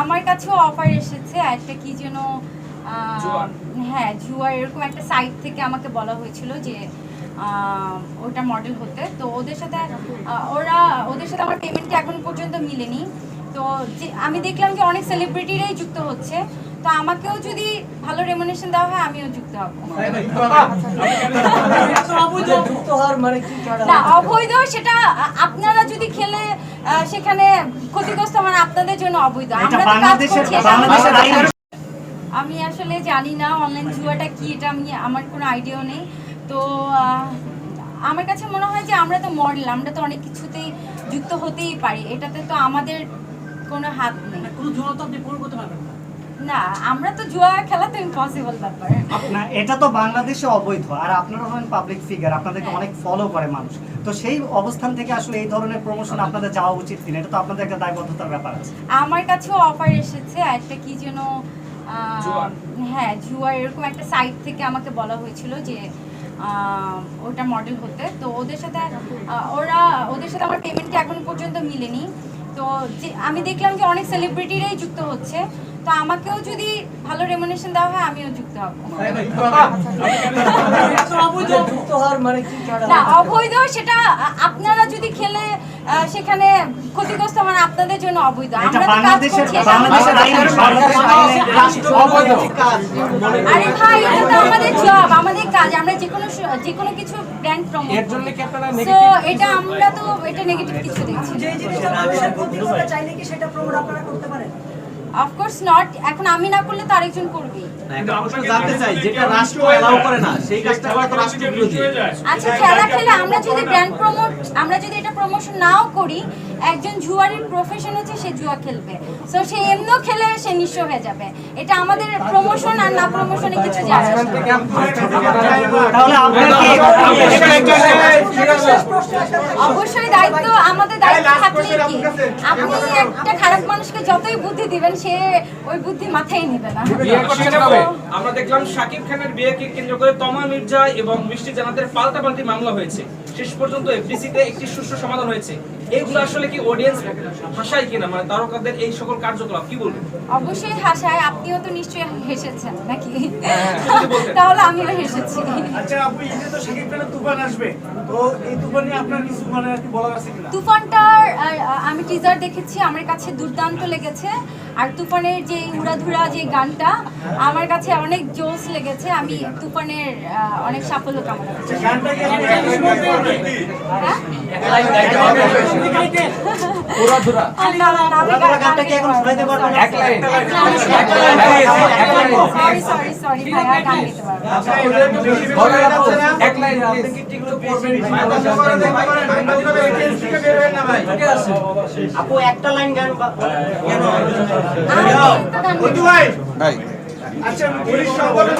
আমার কাছেও অফার এসেছে একটা কি যেন। হ্যাঁ জুয়ার এরকম একটা সাইট থেকে আমাকে বলা হয়েছিল যে ওটা মডেল হতে। তো ওদের সাথে ওরা ওদের সাথে আমার পেমেন্টটা এখন পর্যন্ত মিলেনি। তো যে আমি দেখলাম যে অনেক সেলিব্রিটিরাই যুক্ত হচ্ছে। তো আমাকেও যদি ভালো রেমুনেশন দেওয়া হয় আমিও যুক্ত হব। যুক্ত হওয়ার মানে কি না অবৈধ সেটা আপনারা যদি খেলে সেখানে ক্ষতিগ্রস্ত মানে আপনাদের জন্য অবৈধ। আমরা তো কাজ করছি, আমি আসলে জানি না অনলাইন জুয়াটা কি এটা আমি আমার কোনো আইডিয়াও নেই। তো আমার কাছে মনে হয় যে আমরা তো মডেল আমরা তো অনেক কিছুতেই যুক্ত হতেই পারি। এটাতে তো আমাদের কোনো হাত নেই। কোনো জোড়া তো আপনি পূরণ করতে পারবেন না। না আমরা তো জুয়া খেলা তো ইম্পসিবল ব্যাপার। না এটা তো বাংলাদেশে অবৈধ আর আপনারা হলেন পাবলিক ফিগার আপনাদেরকে অনেক ফলো করে মানুষ। তো সেই অবস্থান থেকে আসলে এই ধরনের প্রমোশন আপনাদের যাওয়া উচিত কিনা এটা তো আপনাদের একটা দায়বদ্ধতার ব্যাপার আছে। আমার কাছেও অফার এসেছে একটা কি যেন হ্যাঁ জুয়ার এরকম একটা সাইট থেকে আমাকে বলা হয়েছিল যে ওটা মডেল হতে। তো ওদের সাথে ওরা ওদের সাথে আমার পেমেন্টটা এখন পর্যন্ত মিলেনি। তো যে আমি দেখলাম যে অনেক সেলিব্রিটিরাই যুক্ত হচ্ছে। তো আমাকেও যদি ভালো রেমুনেশন দেওয়া হয় আমিও যুক্ত হব। না অবৈধ সেটা আপনারা যদি খেলে সেখানে ক্ষতিগ্রস্ত মানে আপনাদের জন্য অবৈধ। তো। আরে ভাই এটা তো আমাদের জব আমাদের কাজ। আমরা যে কোনো যে কোনো কিছু ব্র্যান্ড প্রমোট এর জন্য কি আপনারা সো এটা আমরা তো এটা নেগেটিভ কিছু দেখছি যে জিনিসটা মানুষের ক্ষতি করতে চাইলে কি সেটা প্রমোট আপনারা করতে পারেন? অফকোর্স নট এখন আমি না করলে তো আরেকজন প্রশ্ন জানতে চাই যেটা রাষ্ট্র এলাও করে না সেই কাজটা করা তো রাষ্ট্র বিরোধী আচ্ছা খেলা খেলে আমরা যদি ব্র্যান্ড প্রমোট আমরা যদি এটা প্রমোশন নাও করি একজন জুয়ারির প্রফেশন হচ্ছে সে জুয়া খেলবে। সো সে এমনিও খেলে সে নিঃস্ব হয়ে যাবে। এটা আমাদের প্রমোশন আর না প্রমোশনে কিছু যায় আসে না। তাহলে আপনার কি অবশ্যই দায়িত্ব আমাদের আপনি একটা খারাপ মানুষকে যতই বুদ্ধি দিবেন সে ওই বুদ্ধি মাথায় নেবে না? আমরা দেখলাম শাকিব খানের বিয়েকে কেন্দ্র করে তমা মির্জা এবং মিষ্টি জানাতের পাল্টাপাল্টি মামলা হয়েছে। শেষ পর্যন্ত এফডিসিতে একটি সুষ্ঠু সমাধান হয়েছে। এইগুলো আসলে কি অডিয়েন্স ভাষায় কিনা? মানে তারকাদের এই সকল কার্যকলাপ কি বলবেন? অবশ্যই হাসায় আপনিও তো নিশ্চয়ই হেসেছেন নাকি? তাহলে আমিও হেসেছি। আচ্ছা আপু ঈদে তো শাকিব খানের তুফান আসবে তো এই তুফান নিয়ে আপনার কিছু মানে কি বলার আছে কিনা? তুফানটার আমি টিজার দেখেছি আমার কাছে দুর্দান্ত লেগেছে। আর তুফানের যে উড়াধুরা যে গানটা আমার কাছে অনেক জোস লেগেছে। আমি তুফানের অনেক সাফল্য কামনা করছি গানটা কি আপনি শুনতে পারবেন? হ্যাঁ? টিকটক করবেন আপু একটা লাইন গান ভাই আচ্ছা পুলিশ